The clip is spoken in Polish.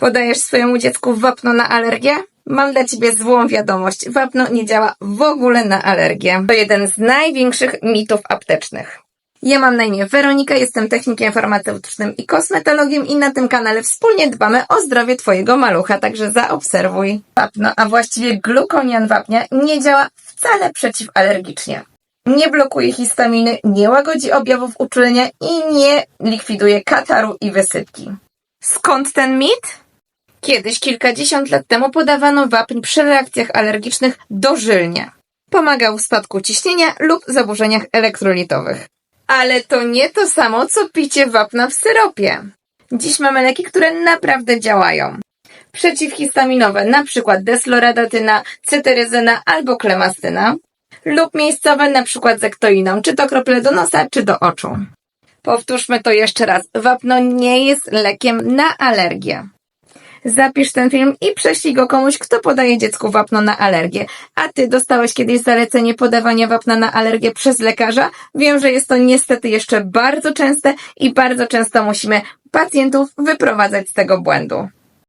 Podajesz swojemu dziecku wapno na alergię? Mam dla ciebie złą wiadomość. Wapno nie działa w ogóle na alergię. To jeden z największych mitów aptecznych. Ja mam na imię Weronika, jestem technikiem farmaceutycznym i kosmetologiem i na tym kanale wspólnie dbamy o zdrowie Twojego malucha, także zaobserwuj. Wapno, a właściwie glukonian wapnia nie działa wcale przeciwalergicznie. Nie blokuje histaminy, nie łagodzi objawów uczulenia i nie likwiduje kataru i wysypki. Skąd ten mit? Kiedyś, kilkadziesiąt lat temu, podawano wapń przy reakcjach alergicznych dożylnie. Pomagał w spadku ciśnienia lub zaburzeniach elektrolitowych. Ale to nie to samo, co picie wapna w syropie. Dziś mamy leki, które naprawdę działają. Przeciwhistaminowe, na przykład desloradyna, cyteryzyna albo klemastyna. Lub miejscowe, na przykład zektoiną, czy to krople do nosa, czy do oczu. Powtórzmy to jeszcze raz. Wapno nie jest lekiem na alergię. Zapisz ten film i prześlij go komuś, kto podaje dziecku wapno na alergię. A ty dostałeś kiedyś zalecenie podawania wapna na alergię przez lekarza? Wiem, że jest to niestety jeszcze bardzo częste i bardzo często musimy pacjentów wyprowadzać z tego błędu.